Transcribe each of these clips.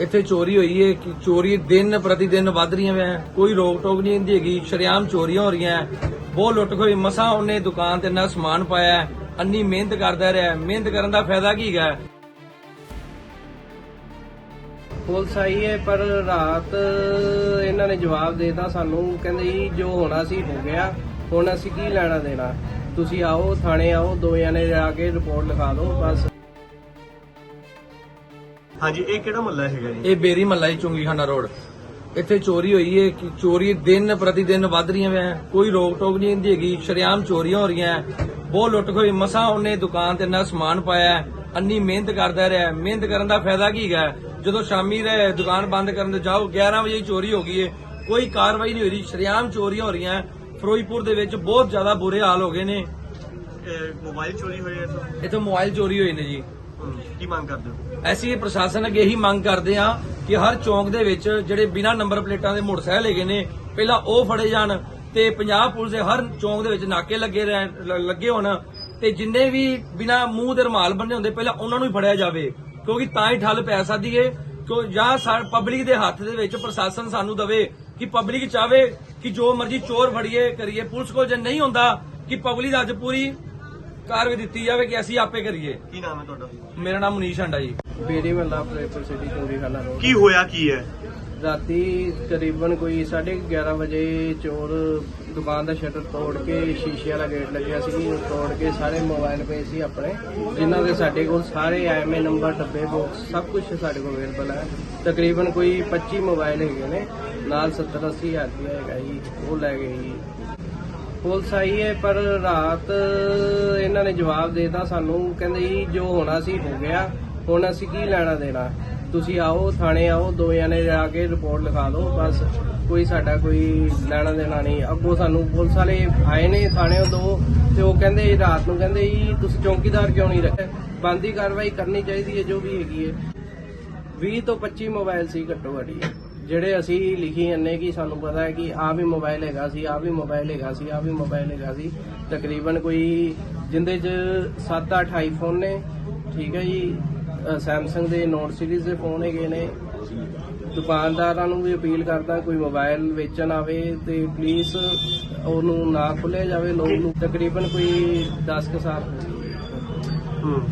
ਇੱਥੇ ਚੋਰੀ ਹੋਈ ਹੈ ਕਿ ਚੋਰੀ ਦਿਨ ਪ੍ਰਤੀ ਦਿਨ ਵੱਧ ਰਹੀਆਂ ਵੇ। ਕੋਈ ਰੋਕ ਟੋਕ ਨਹੀਂ ਹੁੰਦੀ ਹੈਗੀ। ਸ਼ਰੇਆਮ ਚੋਰੀਆਂ ਹੋ ਰਹੀਆਂ। ਹੈ। ਬਹੁਤ ਲੁੱਟ ਖੋਈ ਮਸਾ ਉਹਨੇ ਦੁਕਾਨ ਤੇ ਨਾ ਸਮਾਨ ਪਾਇਆ। ਅੰਨੀ ਮਿਹਨਤ ਕਰਦਾ ਰਿਹਾ। ਮਿਹਨਤ ਕਰਨ ਦਾ ਫਾਇਦਾ ਕੀ ਹੈਗਾ? ਪੁਲਿਸ ਆਈ ਹੈ, ਪਰ ਰਾਤ ਇਹਨਾਂ ਨੇ ਜਵਾਬ ਦੇਤਾ ਸਾਨੂੰ। ਕਹਿੰਦੇ ਜੀ, ਜੋ ਹੋਣਾ ਸੀ ਹੋ ਗਿਆ। ਹੁਣ ਅਸੀਂ ਕੀ ਲੈਣਾ ਦੇਣਾ? ਤੁਸੀਂ ਆਓ, ਥਾਣੇ ਆਓ ਦੋ ਜਣੇ ਜਾ ਕੇ ਰਿਪੋਰਟ ਲਿਖਾ ਦਿਓ। ਬਸ। ਹਾਂਜੀ ਇਹ ਕਿਹੜਾ ਮਹੱਲਾ ਹੈਗਾ ਜੀ ਇਹ ਬੇਰੀ ਮੱਲਾ ਚੁੰਗੀਖਾਨਾ ਰੋਡ ਇੱਥੇ ਚੋਰੀ ਹੋਈ ਹੈ ਕਿ ਚੋਰੀ ਦਿਨ ਪ੍ਰਤੀ ਦਿਨ ਵੱਧ ਰਹੀਆਂ ਵੇ ਕੋਈ ਰੋਕ ਟੋਕ ਨਹੀਂ ਹੁੰਦੀ ਹੈਗੀ ਸ਼ਰੇਆਮ ਚੋਰੀਆਂ ਹੋ ਰਹੀਆਂ ਹੈ। ਬਹੁਤ ਲੁੱਟ ਖੋਈ ਮਸਾ ਉਹਨੇ ਦੁਕਾਨ ਤੇ ਨਾ ਸਮਾਨ ਪਾਇਆ ਹੈ। ਅੰਨੀ ਮਿਹਨਤ ਕਰਦਾ ਰਿਹਾ ਹੈ। ਮਿਹਨਤ ਕਰਨ ਦਾ ਫਾਇਦਾ ਕੀ ਹੈ? ਜਦੋਂ ਸ਼ਾਮੀ ਦੇ ਦੁਕਾਨ ਬੰਦ ਕਰਨ ਤੇ ਜਾਓ 11 ਵਜੇ ਹੀ ਚੋਰੀ ਹੋ ਗਈ ਹੈ ਕੋਈ ਕਾਰਵਾਈ ਨਹੀਂ ਹੋਈ ਰਹੀ ਸ਼ਰੇਆਮ ਚੋਰੀਆਂ ਹੋ ਰਹੀਆਂ ਹੈ। ਫਿਰੋਜ਼ਪੁਰ ਦੇ ਵਿੱਚ ਬਹੁਤ ਜ਼ਿਆਦਾ ਬੁਰੇ ਹਾਲ ਹੋ ਗਏ ਨੇ ਮੋਬਾਈਲ ਚੋਰੀ ਹੋਏ ਇੱਥੋਂ ਮੋਬਾਈਲ ਚੋਰੀ ਹੋਏ ਨੇ ਜੀ ਕੀ ਮੰਗ ਕਰਦੇ ਹੋ? ਅਸੀਂ ਪ੍ਰਸ਼ਾਸਨ ਅੱਗੇ ਇਹੀ ਮੰਗ ਕਰਦੇ ਹਾਂ ਕਿ ਹਰ ਚੌਂਕ ਦੇ ਵਿੱਚ ਜਿਹੜੇ ਬਿਨਾਂ ਨੰਬਰ ਪਲੇਟਾਂ ਦੇ ਮੋਟਰਸਾਈਕਲ ਹੈਗੇ ਨੇ, ਪਹਿਲਾਂ ਉਹ ਫੜੇ ਜਾਣ ਤੇ ਪੰਜਾਬ ਪੁਲਿਸ ਦੇ ਹਰ ਚੌਂਕ ਦੇ ਵਿੱਚ ਨਾਕੇ ਲੱਗੇ ਲੱਗੇ ਹੋਣ ਤੇ ਜਿੰਨੇ ਵੀ ਬਿਨਾਂ ਮੂੰਹ ਦੇ ਰੁਮਾਲ ਬੰਨੇ ਹੁੰਦੇ, ਪਹਿਲਾਂ ਉਹਨਾਂ ਨੂੰ ਹੀ ਫੜਿਆ ਜਾਵੇ, ਕਿਉਂਕਿ ਤਾਂ ਹੀ ਠੱਲ ਪੈ ਸਕਦੀ ਏ ਕਿ ਜਾਂ ਪਬਲਿਕ ਦੇ ਹੱਥ ਦੇ ਵਿੱਚ ਪ੍ਰਸ਼ਾਸਨ ਸਾਨੂੰ ਦਵੇ ਕਿ ਪਬਲਿਕ ਚਾਵੇ ਕਿ ਜੋ ਮਰਜ਼ੀ ਚੋਰ ਫੜੀਏ, ਕਰੀਏ, ਪੁਲਿਸ ਕੋਲ ਜੇ ਨਹੀਂ ਹੁੰਦਾ ਕਿ ਪਬਲਿਕ ਅੱਜ ਪੂਰੀ ਕਾਰਵਾਈ ਦਿੱਤੀ ਜਾਵੇ ਕਿ ਅਸੀਂ ਆਪੇ ਕਰੀਏ। ਕੀ ਨਾਮ ਹੈ ਤੁਹਾਡਾ? ਮੇਰਾ ਨਾਮ ਮਨੀਸ਼ ਹੰਡਾ ਜੀ। ਬੇਰੀ ਮੱਲਾ ਫਰੇਪੁਰ ਸਿਟੀ ਚੋਰੀ ਖਾਨਾ ਰੋਡ ਕੀ ਹੋਇਆ ਕੀ ਹੈ? ਰਾਤੀ ਤਕਰੀਬਨ ਕੋਈ 11:30 ਵਜੇ ਚੋਰ ਦੁਕਾਨ ਦਾ ਸ਼ਟਰ ਤੋੜ ਕੇ ਸ਼ੀਸ਼ੇ ਵਾਲਾ ਗੇਟ ਲੱਗਿਆ ਸੀ। ਤੋੜ ਕੇ ਸਾਰੇ ਮੋਬਾਈਲ ਪਏ ਸੀ ਆਪਣੇ ਜਿਨ੍ਹਾਂ ਦੇ ਸਾਡੇ ਕੋਲ ਸਾਰੇ ਐਮਏ ਨੰਬਰ ਡੱਬੇ ਬਾਕਸ ਸਭ ਕੁਝ ਸਾਡੇ ਕੋਲ ਅਵੇਲੇਬਲ ਹੈ। ਤਕਰੀਬਨ ਕੋਈ 25 ਮੋਬਾਈਲ ਹੈਗੇ ਨੇ ਨਾਲ 70 80 ਹਜ਼ਾਰ ਰੁਪਇਆ ਹੈਗਾ ਜੀ ਉਹ ਲੈ ਗਏ ਜੀ। ਪੁਲਿਸ ਆਈ ਹੈ, ਪਰ ਰਾਤ ਇਹਨਾਂ ਨੇ ਜਵਾਬ ਦੇਤਾ ਸਾਨੂੰ, ਕਹਿੰਦੇ ਜੀ, ਜੋ ਹੋਣਾ ਸੀ ਹੋ ਗਿਆ, ਹੁਣ ਅਸੀਂ ਕੀ ਲੈਣਾ ਦੇਣਾ? ਤੁਸੀਂ ਆਓ, ਥਾਣੇ ਆਓ, ਦੋ ਜਣੇ ਜਾ ਕੇ ਰਿਪੋਰਟ ਲਿਖਾ ਦਿਓ, ਬਸ ਕੋਈ ਸਾਡਾ ਕੋਈ ਲੈਣਾ ਦੇਣਾ ਨਹੀਂ। ਅੱਗੋਂ ਸਾਨੂੰ ਪੁਲਿਸ ਵਾਲੇ ਆਏ ਨੇ ਥਾਣੇ ਦੋ, ਤੇ ਉਹ ਕਹਿੰਦੇ ਰਾਤ ਨੂੰ ਕਹਿੰਦੇ ਜੀ, ਤੁਸੀਂ ਚੌਕੀਦਾਰ ਕਿਉਂ ਨਹੀਂ ਰੱਖੇ? ਬੰਦੀ ਕਾਰਵਾਈ ਕਰਨੀ ਚਾਹੀਦੀ ਹੈ, ਜੋ ਵੀ ਹੈਗੀ ਹੈ। 20 ਤੋਂ 25 ਮੋਬਾਈਲ ਸੀ ਘੱਟੋ ਘੱਟ ਜਿਹੜੇ ਅਸੀਂ ਲਿਖੀ ਜਾਂਦੇ ਕਿ ਸਾਨੂੰ ਪਤਾ ਹੈ ਕਿ ਆ ਵੀ ਮੋਬਾਈਲ ਹੈਗਾ ਸੀ ਆ ਵੀ ਮੋਬਾਈਲ ਹੈਗਾ ਸੀ ਆ ਵੀ ਮੋਬਾਈਲ ਹੈਗਾ ਸੀ। ਤਕਰੀਬਨ ਕੋਈ ਜਿੰਦੇ ਚ 7-8 ਆਈਫੋਨ ਨੇ ਠੀਕ ਹੈ ਜੀ ਸੈਮਸੰਗ ਦੇ ਨੋਟ ਸੀਰੀਜ਼ ਦੇ ਫੋਨ ਹੈਗੇ ਨੇ। ਦੁਕਾਨਦਾਰਾਂ ਨੂੰ ਵੀ ਅਪੀਲ ਕਰਦਾ ਕੋਈ ਮੋਬਾਈਲ ਵੇਚਣ ਆਵੇ ਤੇ ਪਲੀਜ਼ ਉਹਨੂੰ ਨਾ ਖੁੱਲਿਆ ਜਾਵੇ ਲੋਕ ਨੂੰ ਤਕਰੀਬਨ ਕੋਈ 10 ਕੁ ਸਾਲ। ਹੋ। ਗਏ ਹਮ,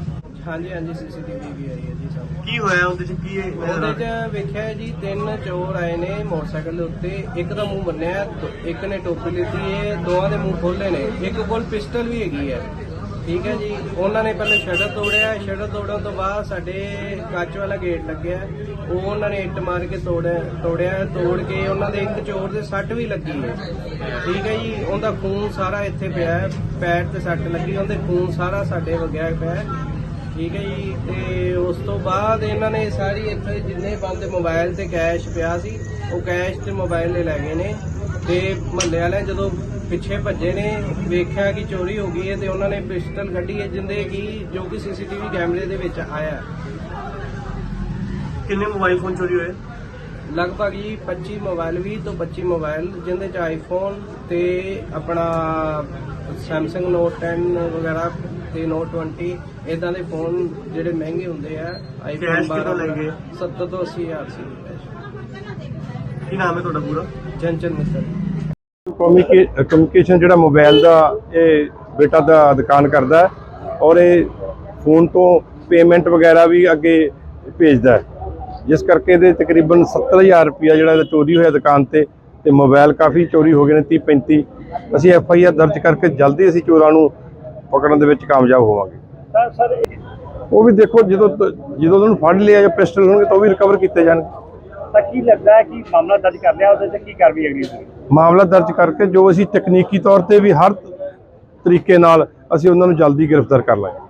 ਹਾਂਜੀ ਹਾਂਜੀ ਸੀਸੀਟੀਵੀ ਵੀ ਆਈ ਹੈ ਜੀ ਸਭ ਕੀ ਹੋਇਆ ਉਹਦੇ ਚ ਕੀ ਉਹਦੇ 'ਚ ਵੇਖਿਆ ਜੀ ਤਿੰਨ ਚੋਰ ਆਏ ਨੇ ਮੋਟਰਸਾਈਕਲ ਦੇ ਉੱਤੇ। ਇੱਕ ਦਾ ਮੂੰਹ ਬੰਨਿਆ ਦੋ- ਇੱਕ ਨੇ ਟੋਪੀ ਲਿੱਤੀ ਹੈ ਦੋਵਾਂ ਦੇ ਮੂੰਹ ਖੋਲੇ ਨੇ। ਇੱਕ ਕੋਲ ਪਿਸਟਲ ਵੀ ਹੈਗੀ ਹੈ। ਠੀਕ ਹੈ ਜੀ ਉਹਨਾਂ ਨੇ ਪਹਿਲੇ ਸ਼ਟਰ ਤੋੜਿਆ। ਸ਼ਟਰ ਤੋੜਨ ਤੋਂ ਬਾਅਦ ਸਾਡੇ ਕੱਚ ਵਾਲਾ ਗੇਟ ਲੱਗਿਆ। ਉਹ ਉਹਨਾਂ ਨੇ ਇੱਟ ਮਾਰ ਕੇ ਤੋੜਿਆ ਤੋੜਿਆ ਤੋੜ ਕੇ ਉਹਨਾਂ ਦੇ ਇੱਕ ਚੋਰ ਦੇ ਸੱਟ ਵੀ ਲੱਗੀ ਹੈ। ਠੀਕ ਹੈ ਜੀ ਉਹਦਾ ਖੂਨ ਸਾਰਾ ਇੱਥੇ ਪਿਆ ਹੈ ਪੈਰ ਤੇ ਸੱਟ ਲੱਗੀ ਉਹਦੇ ਖੂਨ ਸਾਰਾ ਸਾਡੇ ਵਗਿਆ ਪਿਆ ਹੈ। ਠੀਕ ਹੈ ਜੀ ਤੇ ਉਸ ਤੋਂ ਬਾਅਦ ਇਹਨਾਂ ਨੇ ਸਾਰੀ ਇੱਥੇ ਜਿੰਨੇ ਬੰਦ ਮੋਬਾਈਲ ਤੇ ਕੈਸ਼ ਪਿਆ ਸੀ ਉਹ ਕੈਸ਼ ਤੇ ਮੋਬਾਈਲ ਲੈ ਲੈ ਗਏ ਨੇ। ਤੇ ਮਹੱਲੇ ਵਾਲੇ ਜਦੋਂ ਪਿੱਛੇ ਭੱਜੇ ਨੇ ਵੇਖਿਆ ਕਿ ਚੋਰੀ ਹੋ ਗਈ ਹੈ ਤੇ ਉਹਨਾਂ ਨੇ ਪਿਸਟਲ ਕੱਢੀ ਹੈ ਜਿੰਦੇ ਕਿ ਜੋ ਕਿ ਸੀਸੀਟੀਵੀ ਕੈਮਰੇ ਦੇ ਵਿੱਚ ਆਇਆ। ਕਿੰਨੇ ਮੋਬਾਈਲ ਫੋਨ ਚੋਰੀ ਹੋਏ? ਲਗਭਗ ਜੀ 25 ਮੋਬਾਈਲ 20 ਤੋਂ 25 ਮੋਬਾਈਲ ਜਿੰਦੇ ਚ ਆਈਫੋਨ ਤੇ ਆਪਣਾ Samsung Note 10 ਵਗੈਰਾ ਤੇ Note 20 ਇਦਾਂ ਦੇ ਫੋਨ ਜਿਹੜੇ ਮਹਿੰਗੇ ਹੁੰਦੇ ਆ ਆਈਫੋਨ Cash ਕਿੰਨਾ ਲੈ ਗਏ? 70 ਤੋਂ 80 ਹਜ਼ਾਰ ਸੀ ਕੀ ਨਾਮ ਹੈ ਤੁਹਾਡਾ ਪੂਰਾ? ਜੰਚਨ ਮਿੱਤਰ। ਕਮਿਊਨੀਕੇਸ਼ਨ ਜਿਹੜਾ ਮੋਬਾਈਲ ਦਾ ਇਹ ਬੇਟਾ ਦਾ ਦੁਕਾਨ ਕਰਦਾ ਹੈ ਔਰ ਇਹ ਫੋਨ ਤੋਂ ਪੇਮੈਂਟ ਵਗੈਰਾ ਵੀ ਅੱਗੇ ਭੇਜਦਾ ਹੈ। ਜਿਸ ਕਰਕੇ ਇਹਦੇ ਤਕਰੀਬਨ 70000 ਰੁਪਇਆ ਜਿਹੜਾ ਇਹਦਾ ਚੋਰੀ ਹੋਇਆ ਦੁਕਾਨ ਤੇ ਤੇ ਮੋਬਾਈਲ ਕਾਫੀ ਚੋਰੀ ਹੋ ਗਏ ਨੇ 30 35 ਅਸੀਂ ਐਫ ਆਈ ਆਰ ਦਰਜ ਕਰਕੇ ਜਲਦੀ ਅਸੀਂ ਚੋਰਾਂ ਨੂੰ ਪਕੜਨ ਦੇ ਵਿੱਚ ਕਾਮਯਾਬ ਹੋਵਾਂਗੇ। ਉਹ ਵੀ ਦੇਖੋ ਜਦੋਂ ਜਦੋਂ ਉਹਨਾਂ ਨੂੰ ਫੜ ਲਿਆ ਜਾਂ ਪਿਸਟਲ ਹੋਣਗੇ ਤਾਂ ਉਹ ਵੀ ਰਿਕਵਰ ਕੀਤੇ ਜਾਣਗੇ। ਤਾਂ ਕੀ ਲੱਗਦਾ ਹੈ ਕਿ ਮਾਮਲਾ ਦਰਜ ਕਰ ਲਿਆ ਉਹਦੇ ਤੇ ਕੀ ਕਾਰਵਾਈ ਅਗਲੀ ਹੋਈ ਮਾਮਲਾ ਦਰਜ ਕਰਕੇ ਜੋ ਅਸੀਂ ਤਕਨੀਕੀ ਤੌਰ ਤੇ ਵੀ ਹਰ ਤਰੀਕੇ ਨਾਲ ਅਸੀਂ ਉਹਨਾਂ ਨੂੰ ਜਲਦੀ ਗ੍ਰਿਫਤਾਰ ਕਰ ਲਾਂਗੇ।